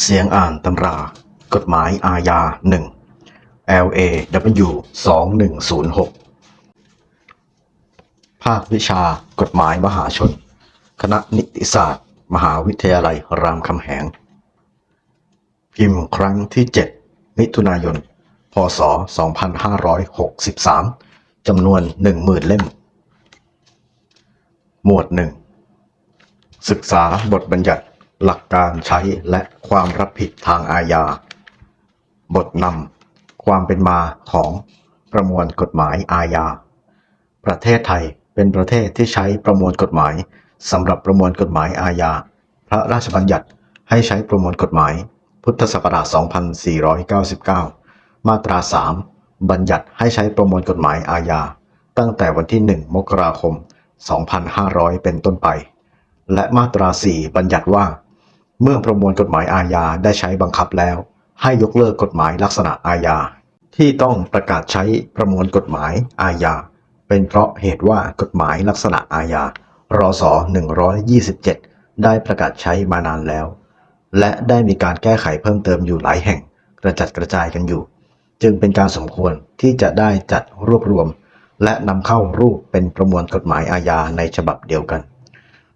เสียงอ่านตำรา กฎหมายอาญา 1 LAW 2106 ภาควิชากฎหมายมหาชน คณะนิติศาสตร์ มหาวิทยาลัยรามคำแหง พิมพ์ครั้งที่ 7 มิถุนายน พศ 2563 จำนวน 10,000 เล่ม หมวด 1 ศึกษาบทบัญญัติ หลักการใช้และความรับผิดทางอาญา บทนำความเป็นมาของประมวลกฎหมายอาญา ประเทศไทยเป็นประเทศที่ใช้ประมวลกฎหมายสำหรับประมวลกฎหมายอาญา พระราชบัญญัติให้ใช้ประมวลกฎหมาย พุทธศักราช 2499 มาตรา 3 บัญญัติให้ใช้ประมวลกฎหมายอาญา ตั้งแต่วันที่ 1 มกราคม 2500 เป็นต้นไป และมาตรา 4 บัญญัติว่า เมื่อประมวลกฎหมายอาญาได้ใช้บังคับแล้ว ให้ยกเลิกกฎหมายลักษณะอาญา ที่ต้องประกาศใช้ประมวลกฎหมายอาญา เป็นเพราะเหตุว่ากฎหมายลักษณะอาญารศ127 ได้ประกาศใช้มานานแล้ว และได้มีการแก้ไขเพิ่มเติมอยู่หลายแห่ง กระจัดกระจายกันอยู่ จึงเป็นการสมควรที่จะได้จัดรวบรวม และนำเข้ารูปเป็นประมวลกฎหมายอาญาในฉบับเดียวกัน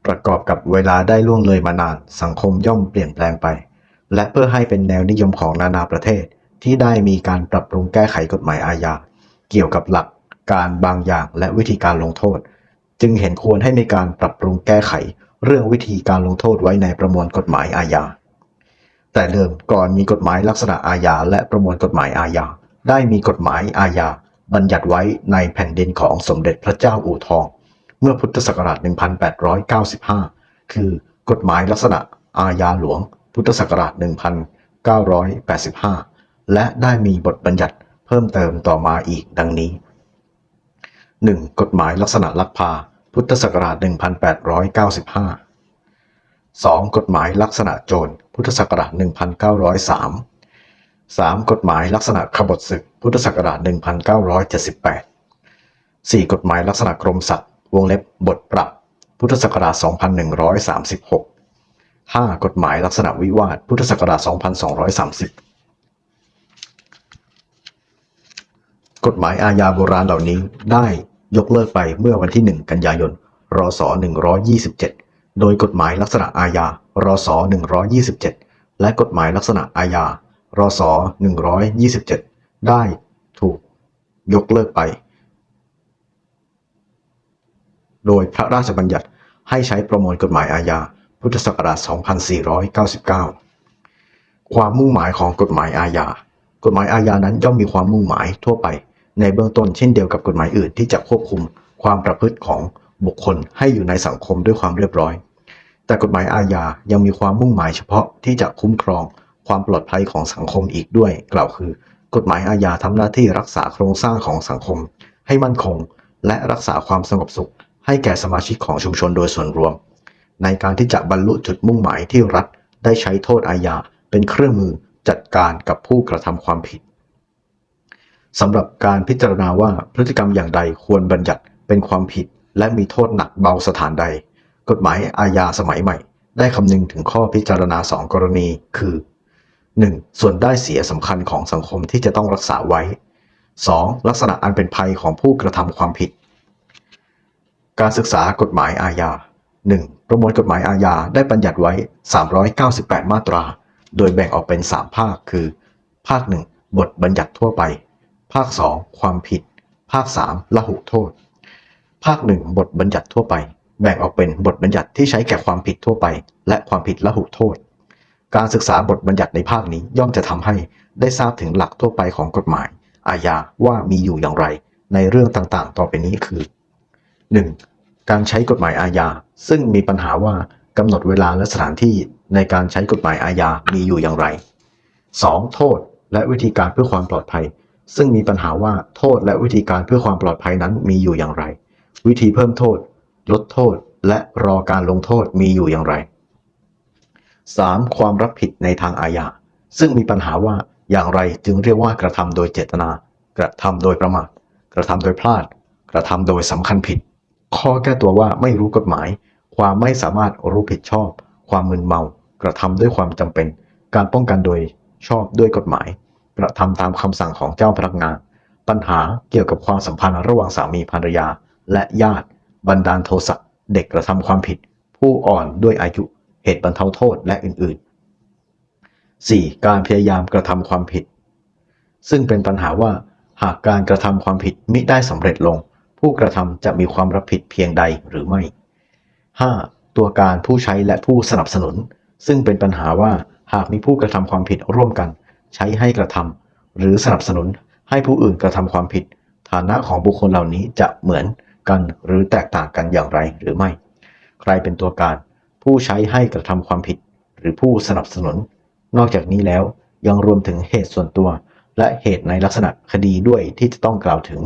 ประกอบกับเวลาได้ล่วงเลยมานาน สังคมย่อมเปลี่ยนแปลงไป และเพื่อให้เป็นแนวนิยมของนานาประเทศ ที่ได้มีการปรับปรุงแก้ไขกฎหมายอาญาเกี่ยวกับหลักการบางอย่างและวิธีการลงโทษ จึงเห็นควรให้มีการปรับปรุงแก้ไข เรื่องวิธีการลงโทษไว้ในประมวลกฎหมายอาญาแต่เดิมก่อนมีกฎหมายลักษณะอาญาและประมวลกฎหมายอาญาได้มีกฎหมายอาญาบัญญัติไว้ในแผ่นดินของสมเด็จพระเจ้าอู่ทอง เมื่อพุทธศักราช 1895 คือกฎหมายลักษณะอาญาหลวง พุทธศักราช 1985 และได้มีบทบัญญัติเพิ่มเติมต่อมาอีกดังนี้ 1. กฎหมายลักษณะลักพา พุทธศักราช 1895 2. กฎหมายลักษณะโจร พุทธศักราช 1903 3. กฎหมายลักษณะขบฏศึก พุทธศักราช 1978 4. กฎหมายลักษณะกรมสัตว์ วงเล็บบทปรับ พุทธศักราช 2136 5. กฎหมายลักษณะวิวาท พุทธศักราช 2230 กฎหมายอาญาโบราณเหล่านี้ได้ยกเลิกไปเมื่อวันที่ 1 กันยายน รศ 127 โดยกฎหมายลักษณะอาญา รศ 127 และกฎหมายลักษณะอาญา รศ 127 ได้ถูกยกเลิกไป โดยพระราชบัญญัติให้ใช้ประมวลกฎหมายอาญา พุทธศักราช 2499 ความมุ่งหมายของกฎหมายอาญา กฎหมายอาญานั้นย่อมมีความมุ่งหมายทั่วไป ในเบื้องต้นเช่นเดียวกับกฎหมายอื่นที่จะควบคุมความประพฤติของบุคคลให้อยู่ในสังคมด้วยความเรียบร้อย แต่กฎหมายอาญายังมีความมุ่งหมายเฉพาะที่จะคุ้มครองความปลอดภัยของสังคมอีกด้วย กล่าวคือ กฎหมายอาญาทำหน้าที่รักษาโครงสร้างของสังคม ให้มั่นคง และรักษาความสงบสุข ให้แก่สมาชิกของชุมชนโดยส่วนรวม ในการที่จะบรรลุจุดมุ่งหมายที่รัฐได้ใช้โทษอาญาเป็นเครื่องมือจัดการกับผู้กระทำความผิดสำหรับการพิจารณาว่าพฤติกรรมอย่างใดควรบัญญัติเป็นความผิด และมีโทษหนักเบาสถานใด กฎหมายอาญาสมัยใหม่ ได้คำนึงถึงข้อพิจารณาสองกรณี คือ 1. ส่วนได้เสียสำคัญของสังคมที่จะต้องรักษาไว้ 2. ลักษณะอันเป็นภัยของผู้กระทำความผิด การศึกษากฎหมายอาญา 1. ประมวลกฎหมายอาญาได้บัญญัติไว้ 398 มาตรา โดยแบ่งออกเป็น 3 ภาค คือ ภาค 1 บทบัญญัติทั่วไป ภาค 2 ความผิด ภาค 3 ละหุโทษ ภาค 1 บทบัญญัติทั่วไป แบ่งออกเป็นบทบัญญัติที่ใช้แก่ความผิดทั่วไป และความผิดละหุโทษ การศึกษาบทบัญญัติในภาคนี้ย่อมจะทำให้ได้ทราบถึงหลักทั่วไปของกฎหมาย อาญาว่ามีอยู่อย่างไร ในเรื่องต่างๆ ต่อไปนี้คือ 1. การใช้กฎหมายอาญา ซึ่งมีปัญหาว่ากำหนดเวลาและสถานที่ในการใช้กฎหมายอาญามีอยู่อย่างไร 2. โทษและวิธีการเพื่อความปลอดภัย ซึ่งมีปัญหาว่าโทษและวิธีการเพื่อความปลอดภัยนั้นมีอยู่อย่างไร วิธีเพิ่มโทษ ลดโทษ และรอการลงโทษมีอยู่อย่างไร 3. ความรับผิดในทางอาญา ซึ่งมีปัญหาว่าอย่างไรจึงเรียกว่ากระทำโดยเจตนา กระทำโดยประมาท กระทำโดยพลาด กระทำโดยสำคัญผิด ข้อแก้ตัวว่าไม่รู้กฎหมาย ความไม่สามารถรู้ผิดชอบ ความมึนเมา กระทำด้วยความจำเป็น การป้องกันโดยชอบด้วยกฎหมาย กระทำตามคำสั่งของเจ้าพนักงาน ปัญหาเกี่ยวกับความสัมพันธ์ระหว่างสามีภรรยา และญาติ บันดาลโทสะเด็กกระทำความผิด ผู้อ่อนด้วยอายุ เหตุบรรเทาโทษและอื่น ๆ 4. การพยายามกระทำความผิด ซึ่งเป็นปัญหาว่าหากการกระทำความผิดมิได้สำเร็จลง ผู้กระทำจะมีความรับผิดเพียงใดหรือไม่ 5. ตัวการผู้ใช้และผู้สนับสนุน ซึ่งเป็นปัญหาว่าหากมีผู้กระทำความผิดร่วมกัน ใช้ให้กระทำหรือสนับสนุนให้ผู้อื่นกระทำความผิด ฐานะของบุคคลเหล่านี้จะเหมือนกันหรือแตกต่างกันอย่างไรหรือไม่ ใครเป็นตัวการ ผู้ใช้ให้กระทำความผิด หรือผู้สนับสนุน นอกจากนี้แล้วยังรวมถึงเหตุส่วนตัว และเหตุในลักษณะคดีด้วยที่จะต้องกล่าวถึง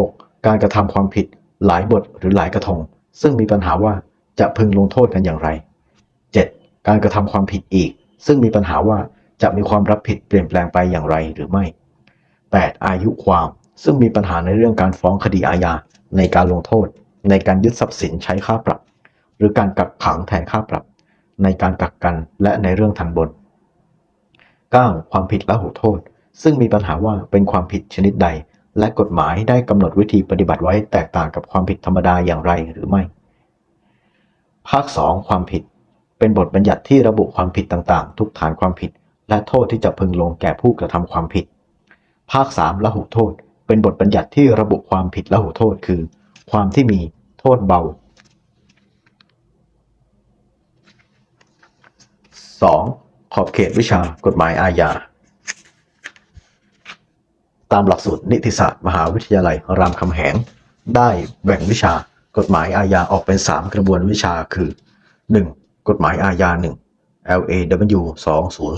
6. การกระทำความผิดหลายบทหรือหลายกระทง ซึ่งมีปัญหาว่าจะพึงลงโทษกันอย่างไร 7. การกระทำความผิดอีก ซึ่งมีปัญหาว่าจะมีความรับผิดเปลี่ยนแปลงไปอย่างไรหรือไม่ 8. อายุความ ซึ่งมีปัญหาในเรื่องการฟ้องคดีอาญาในการลงโทษ ในการยึดทรัพย์สินใช้ค่าปรับ หรือการกักขังแทนค่าปรับ ในการกักกันและในเรื่องทันบน 9. ความผิดละหูโทษ ซึ่งมีปัญหาว่าเป็นความผิดชนิดใด และกฎหมายได้กำหนดวิธีปฏิบัติไว้แตกต่างกับความผิดธรรมดาอย่างไรหรือไม่ ภาค 2 ความผิด เป็นบทบัญญัติที่ระบุความผิดต่างๆ ทุกฐานความผิด และโทษที่จะพึงลงแก่ผู้กระทำความผิด ภาค 3 ละหุโทษ เป็นบทบัญญัติที่ระบุความผิดละหุโทษคือ ความที่มีโทษเบา 2. ขอบเขตวิชากฎหมายอาญา ตามหลักสูตรนิติศาสตร์ มหาวิทยาลัยรามคำแหง ได้แบ่งวิชากฎหมายอาญาออกเป็น 3 กระบวนวิชาคือ 1. กฎหมายอาญา 1 LAW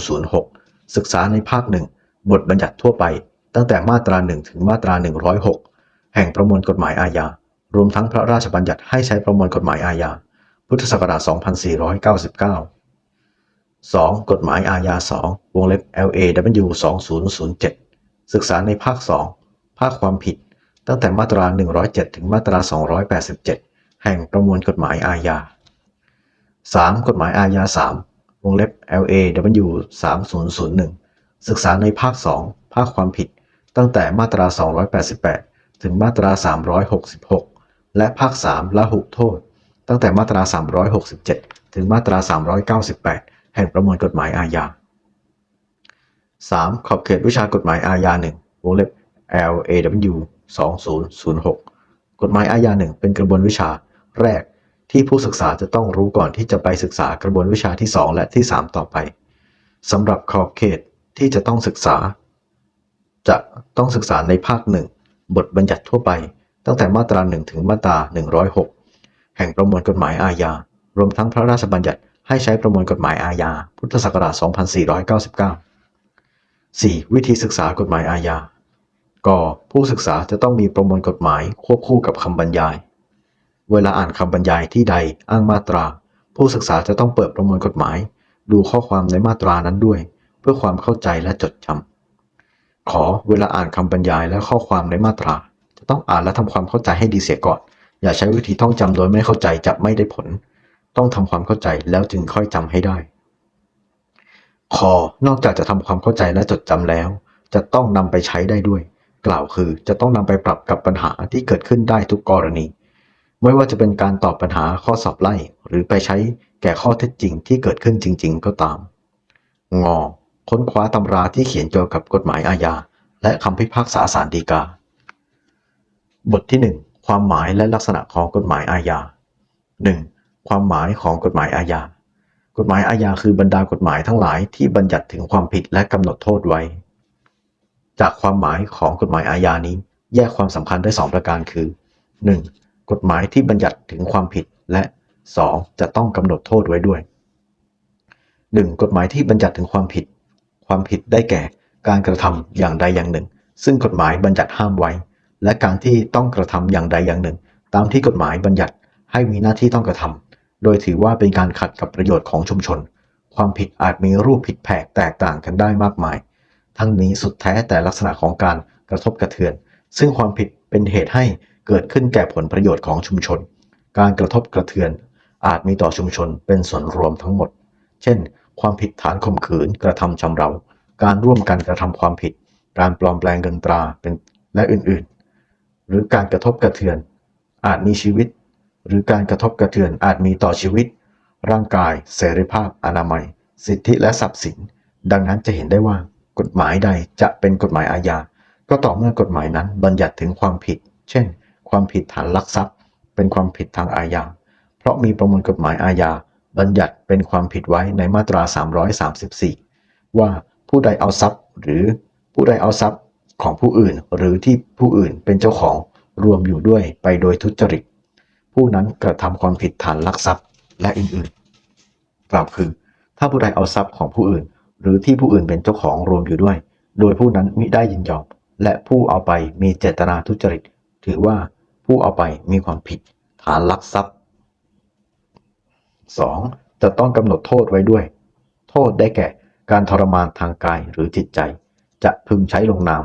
2006 ศึกษาในภาค 1 บทบัญญัติทั่วไป ตั้งแต่มาตรา 1 ถึงมาตรา 106 แห่งประมวลกฎหมายอาญา รวมทั้งพระราชบัญญัติให้ใช้ประมวลกฎหมายอาญา พุทธศักราช 2499 2. กฎหมายอาญา 2 วงเล็บ LAW 2007 ศึกษาในภาค 2 ภาคความผิด ตั้งแต่มาตรา 107 ถึงมาตรา 287 แห่งประมวลกฎหมายอาญา 3. กฎหมายอาญา 3 วงเล็บ LAW 3001 ศึกษาในภาค 2 ภาคความผิด ตั้งแต่มาตรา 288 ถึงมาตรา 366 และภาค 3 ละหุโทษ ตั้งแต่มาตรา 367 ถึงมาตรา 398 แห่งประมวลกฎหมายอาญา 3. ขอบเขตวิชากฎหมายอาญา1วงเล็บ LAW 2006 กฎหมายอาญา1เป็นกระบวนวิชาแรกที่ผู้ศึกษาจะต้องรู้ก่อนที่จะไปศึกษากระบวนวิชาที่ 2 และที่ 3 ต่อไปสำหรับขอบเขตที่จะต้องศึกษา จะต้องศึกษาในภาค 1 บทบัญญัติทั่วไป ตั้งแต่มาตรา 1 ถึงมาตรา 106 แห่งประมวลกฎหมายอาญารวมทั้งพระราชบัญญัติให้ใช้ประมวลกฎหมายอาญาพุทธศักราช 2499 4. วิธีศึกษากฎหมายอาญาก็ผู้ศึกษาจะต้องมีประมวลกฎหมายควบคู่กับคำบรรยาย เวลาอ่านคำบรรยายที่ใดอ้างมาตรา ผู้ศึกษาจะต้องเปิดประมวลกฎหมาย ดูข้อความในมาตรานั้นด้วย เพื่อความเข้าใจและจดจำขอเวลาอ่านคำบรรยายและข้อความในมาตรา จะต้องอ่านและทำความเข้าใจให้ดีเสียก่อน อย่าใช้วิธีท่องจำโดยไม่เข้าใจจะไม่ได้ผล ต้องทำความเข้าใจแล้วจึงค่อยจำให้ได้ คอนอกจากจะทำความเข้าใจและจดจำแล้ว จะต้องนำไปใช้ได้ด้วย กล่าวคือจะต้องนำไปปรับกับปัญหาที่เกิดขึ้นได้ทุกกรณี ไม่ว่าจะเป็นการตอบปัญหาข้อสอบไล่ หรือไปใช้แก่ข้อเท็จจริงที่เกิดขึ้นจริง ๆ ก็ตาม งอ ค้นคว้าตำราที่เขียนเกี่ยวกับกฎหมายอาญาและคำพิพากษาศาลฎีกา บทที่ 1 ความหมายและลักษณะของกฎหมายอาญา 1. ความหมายของกฎหมายอาญา กฎหมายอาญาคือบรรดากฎหมายทั้งหลายที่บัญญัติถึงความผิดและกำหนดโทษไว้ จากความหมายของกฎหมายอาญานี้ แยกความสำคัญได้ 2 ประการคือ 1. กฎหมายที่บัญญัติถึงความผิดและ 2. จะต้องกำหนดโทษไว้ด้วย 1. กฎหมายที่บัญญัติถึงความผิด ความผิดได้แก่ การกระทำอย่างใดอย่างหนึ่ง ซึ่งกฎหมายบัญญัติห้ามไว้ และการที่ต้องกระทำอย่างใดอย่างหนึ่ง ตามที่กฎหมายบัญญัติให้มีหน้าที่ต้องกระทำ โดยถือว่าเป็นการขัดกับประโยชน์ของชุมชน ความผิดอาจมีรูปผิดแผกแตกต่างกันได้มากมาย ทั้งนี้สุดแท้แต่ลักษณะของการกระทบกระเทือน ซึ่งความผิดเป็นเหตุให้เกิดขึ้นแก่ผลประโยชน์ของชุมชน การกระทบกระเทือน อาจมีต่อชุมชนเป็นส่วนรวมทั้งหมด เช่น ความผิดฐานข่มขืนกระทำชำเรา การร่วมกันกระทำความผิด การปลอมแปลงเงินตราเป็นและอื่นๆ หรือการกระทบกระเทือน อาจมีชีวิต หรือการกระทบกระเทือนอาจมีต่อชีวิต ร่างกาย เสรีภาพ อนามัย สิทธิและทรัพย์สิน ดังนั้นจะเห็นได้ว่ากฎหมายใดจะเป็นกฎหมายอาญา ก็ต่อเมื่อกฎหมายนั้นบัญญัติถึงความผิด เช่น ความผิดฐานลักทรัพย์ เป็นความผิดทางอาญา เพราะมีประมวลกฎหมายอาญา บัญญัติเป็นความผิดไว้ในมาตรา 334 ว่าผู้ใดเอาทรัพย์ หรือผู้ใดเอาทรัพย์ของผู้อื่นหรือที่ผู้อื่นเป็นเจ้าของรวมอยู่ด้วยไปโดยทุจริต ผู้นั้นกระทำความผิดฐานลักทรัพย์และอื่นๆ กล่าวคือ ถ้าผู้ใดเอาทรัพย์ของผู้อื่น หรือที่ผู้อื่นเป็นเจ้าของรวมอยู่ด้วย โดยผู้นั้นมิได้ยินยอม และผู้เอาไปมีเจตนาทุจริต ถือว่าผู้เอาไปมีความผิดฐานลักทรัพย์ 2. จะต้องกำหนดโทษไว้ด้วย โทษได้แก่การทรมานทางกายหรือจิตใจ จะพึงใช้ลงนาม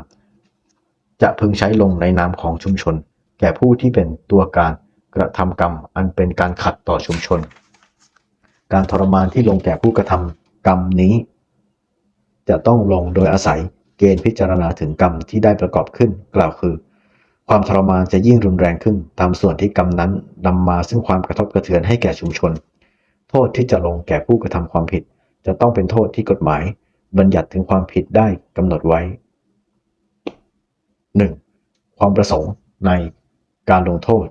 จะพึงใช้ลงในนามของชุมชน แก่ผู้ที่เป็นตัวการ กระทำกรรมอันเป็นการขัดต่อชุมชน การทรมานที่ลงแก่ผู้กระทำกรรมนี้ จะต้องลงโดยอาศัยเกณฑ์พิจารณาถึงกรรมที่ได้ประกอบขึ้น กล่าวคือ ความทรมานจะยิ่งรุนแรงขึ้น ตามส่วนที่กรรมนั้นนำมาซึ่งความกระทบกระเทือนให้แก่ชุมชน โทษที่จะลงแก่ผู้กระทำความผิด จะต้องเป็นโทษที่กฎหมาย บัญญัติถึงความผิดได้กำหนดไว้ 1. ความประสงค์ในการลงโทษ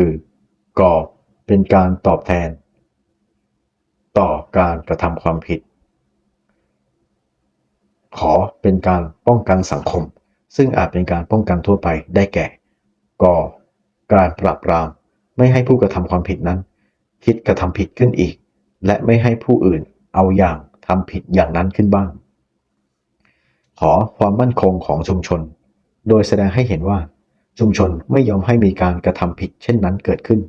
คือกเป็นการตอบแทน ต่อการกระทำความผิด ขอเป็นการป้องกันสังคม ซึ่งอาจเป็นการป้องกันทั่วไปได้แก่กอการปราบปราม ไม่ให้ผู้กระทำความผิดนั้น คิดกระทำผิดขึ้นอีก และไม่ให้ผู้อื่นเอาอย่างทำผิดอย่างนั้นขึ้นบ้าง ขอความมั่นคงของชุมชน โดยแสดงให้เห็นว่า ชุมชนไม่ยอมให้มีการกระทำผิดเช่นนั้นเกิดขึ้น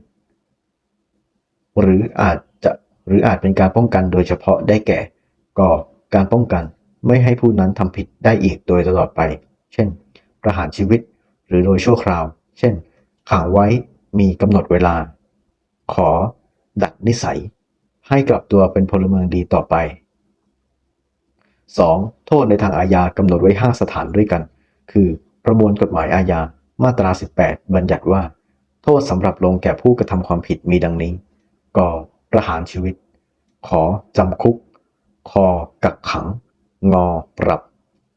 หรืออาจจะหรืออาจเป็นการป้องกันโดยเฉพาะได้แก่กการป้องกันไม่ให้ผู้นั้นทำผิดได้อีกโดยตลอดไป เช่น ประหารชีวิต หรือโดยชั่วคราว เช่น ขังไว้มีกำหนดเวลา ขอ ดัดนิสัย ให้กลับตัวเป็นพลเมืองดีต่อไป 2. โทษในทางอาญากำหนดไว้ 5 สถานด้วยกัน คือ ประมวลกฎหมายอาญา มาตรา 18 บัญญัติว่า โทษสำหรับลงแก่ผู้กระทำความผิดมีดังนี้ ก ประหารชีวิต ขอจำคุกคอกักขังงอปรับ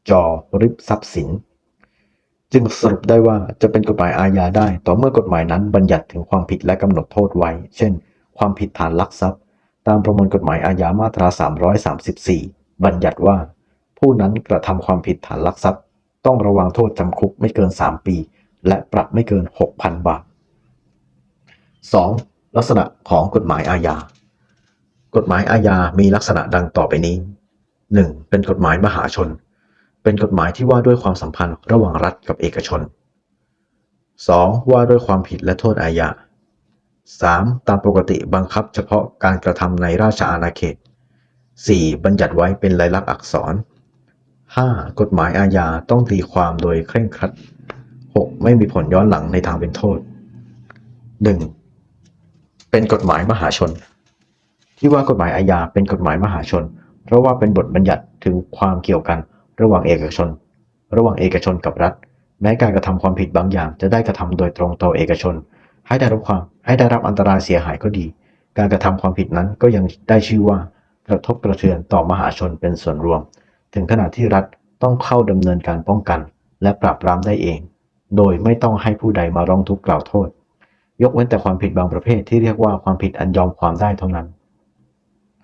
จอริบทรัพย์สิน จึงสรุปได้ว่าจะเป็นกฎหมายอาญาได้ ต่อเมื่อกฎหมายนั้นบัญญัติถึงความผิดและกำหนดโทษไว้ เช่น ความผิดฐานลักทรัพย์ ตามประมวลกฎหมายอาญามาตรา 334 บัญญัติว่า ผู้นั้นกระทำความผิดฐานลักทรัพย์ ต้องระวังโทษจำคุกไม่เกิน 3 ปี และปรับไม่เกิน 6,000 บาท 2. ลักษณะของกฎหมายอาญา กฎหมายอาญามีลักษณะดังต่อไปนี้ 1. เป็นกฎหมายมหาชน เป็นกฎหมายที่ว่าด้วยความสัมพันธ์ระหว่างรัฐกับเอกชน 2. ว่าด้วยความผิดและโทษอาญา 3. ตามปกติบังคับเฉพาะการกระทำในราชอาณาเขต 4. บัญญัติไว้เป็นลายลักษณ์อักษร 5. กฎหมายอาญาต้องตีความโดยเคร่งครัด 6. ไม่มีผลย้อนหลังในทางเป็นโทษ 1. เป็นกฎหมายมหาชน ที่ว่ากฎหมายอาญาเป็นกฎหมายมหาชน เพราะว่าเป็นบทบัญญัติถึงความเกี่ยวกันระหว่างเอกชน ระหว่างเอกชนกับรัฐ แม้การกระทำความผิดบางอย่าง จะได้กระทำโดยตรงต่อเอกชน ให้ได้รับความให้ได้รับอันตรายเสียหายก็ดี การกระทำความผิดนั้นก็ยังได้ชื่อว่ากระทบกระเทือนต่อมหาชนเป็นส่วนรวม ถึงขนาดที่รัฐต้องเข้าดำเนินการป้องกัน และปราบปรามได้เอง โดยไม่ต้องให้ผู้ใดมาร้องทุกข์กล่าวโทษ ยกเว้นแต่ความผิดบางประเภทที่เรียกว่าความผิดอันยอมความได้เท่านั้น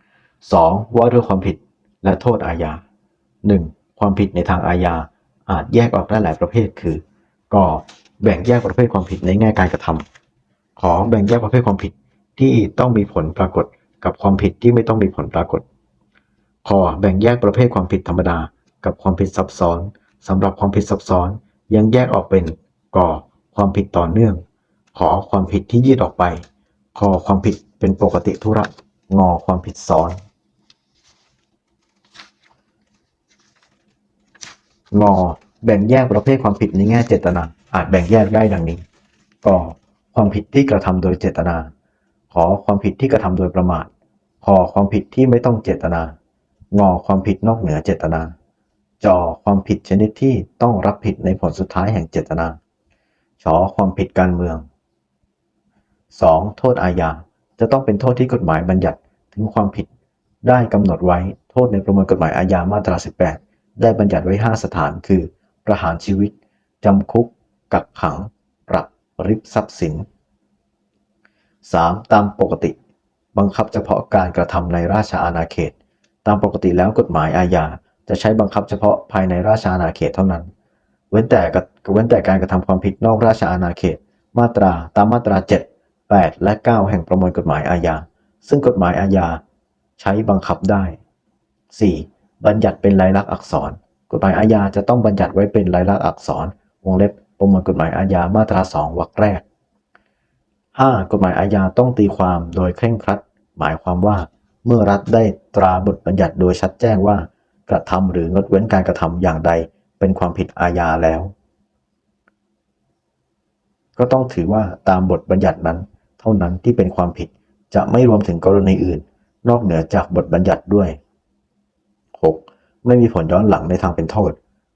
2. ว่าด้วยความผิดและโทษอาญา 1. ความผิดในทางอาญาอาจแยกออกได้หลายประเภท คือ ก แบ่งแยกประเภทความผิดในแง่การกระทำขอแบ่งแยกประเภทความผิดที่ต้องมีผลปรากฏกับความผิดที่ไม่ต้องมีผลปรากฏ ขอแบ่งแยกประเภทความผิดธรรมดา กับความผิดซับซ้อนสำหรับความผิดซับซ้อน ยังแยกออกเป็นกความผิดต่อเนื่อง ขอความผิดที่ยืดออกไป คอความผิดเป็นปกติธุระงอความผิดซ้อน งอแบ่งแยกประเภทความผิดในแง่เจตนา อาจแบ่งแยกได้ดังนี้กอความผิดที่กระทำโดยเจตนา ขอความผิดที่กระทำโดยประมาทขอความผิดที่ไม่ต้องเจตนา งอความผิดนอกเหนือเจตนา จอความผิดชนิดที่ต้องรับผิดในผลสุดท้ายแห่งเจตนาชอความผิดการเมือง 2. โทษอาญา จะต้องเป็นโทษที่กฎหมายบัญญัติถึงความผิด ได้กำหนดไว้โทษในประมวลกฎหมายอาญามาตรา 18 ได้บัญญัติไว้ 5 สถานคือ ประหารชีวิตจำคุก กักขัง ปรับริบทรัพย์สิน 3. ตามปกติ บังคับเฉพาะการกระทำในราชอาณาเขต ตามปกติแล้วกฎหมายอาญา จะใช้บังคับเฉพาะภายในราชอาณาเขตเท่านั้น เว้นแต่กเว้นแต่การกระทำความผิดนอกราชอาณาเขต มาตราตามมาตรา 7 8 และ 9 แห่งประมวลกฎหมายอาญา ซึ่งกฎหมายอาญาใช้บังคับได้ 4. บัญญัติเป็นลายลักษณ์อักษร กฎหมายอาญาจะต้องบัญญัติไว้เป็นลายลักษณ์อักษร วงเล็บประมวลกฎหมายอาญามาตรา 2 วรรคแรก 5. กฎหมายอาญาต้องตีความโดยเคร่งครัด หมายความว่า เมื่อรัฐได้ตราบทบัญญัติโดยชัดแจ้งว่า กระทำหรืองดเว้นการกระทำอย่างใดเป็นความผิดอาญาแล้ว ก็ต้องถือว่าตามบทบัญญัตินั้น เท่านั้นที่เป็นความผิดจะไม่รวมถึงกรณีอื่น นอกเหนือจากบทบัญญัติด้วย 6. ไม่มีผลย้อนหลังในทางเป็นโทษ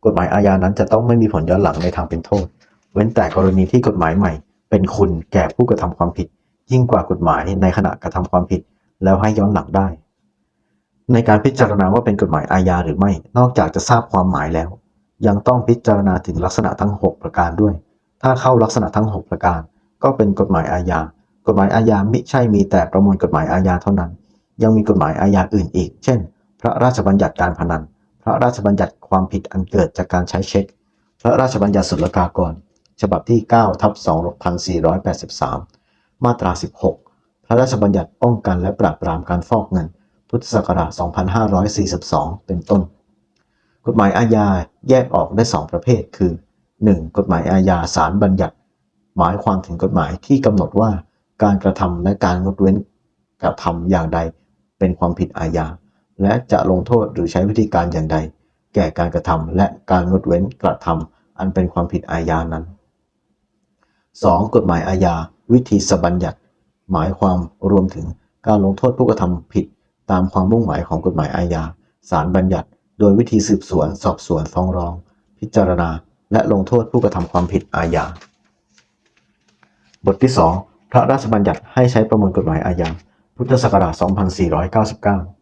กฎหมายอาญานั้นจะต้องไม่มีผลย้อนหลังในทางเป็นโทษ เว้นแต่กรณีที่กฎหมายใหม่ เป็นคุณแก่ผู้กระทำความผิด ยิ่งกว่ากฎหมายในขณะกระทำความผิด แล้วให้ย้อนหลังได้ ในการพิจารณาว่าเป็นกฎหมายอาญาหรือไม่ นอกจากจะทราบความหมายแล้ว ยังต้องพิจารณาถึงลักษณะทั้ง 6 ประการด้วย ถ้าเข้าลักษณะทั้ง 6 ประการ ก็เป็นกฎหมายอาญา กฎหมายอาญามิใช่มีแต่ประมวลกฎหมายอาญาเท่านั้น ยังมีกฎหมายอาญาอื่นอีก เช่น พระราชบัญญัติการพนัน พระราชบัญญัติความผิดอันเกิดจากการใช้เช็ค พระราชบัญญัติศุลกากร ฉบับที่9ทับ2483 มาตรา 16 พระราชบัญญัติป้องกันและปราบปรามการฟอกเงิน พุทธศักราช 2542 เป็นต้น กฎหมายอาญาแยกออกได้ 2 ประเภท คือ 1. กฎหมายอาญาสารบัญญัติ หมายความถึงกฎหมายที่กำหนดว่าการกระทำและการงดเว้นกระทำอย่างใดเป็นความผิดอาญา และจะลงโทษหรือใช้วิธีการอย่างใด แก่การกระทำและการงดเว้นกระทำอันเป็นความผิดอาญานั้น 2. กฎหมายอาญา วิธีสบัญญัติ หมายความรวมถึงการลงโทษผู้กระทำผิด ตามความมุ่งหมายของกฎหมายอาญาสารบัญญัติ โดยวิธีสืบสวน สอบสวนฟ้องร้อง พิจารณา และลงโทษผู้กระทำความผิดอาญา บทที่ 2 พระราชบัญญัติให้ใช้ประมวลกฎหมายอาญา พุทธศักราช 2499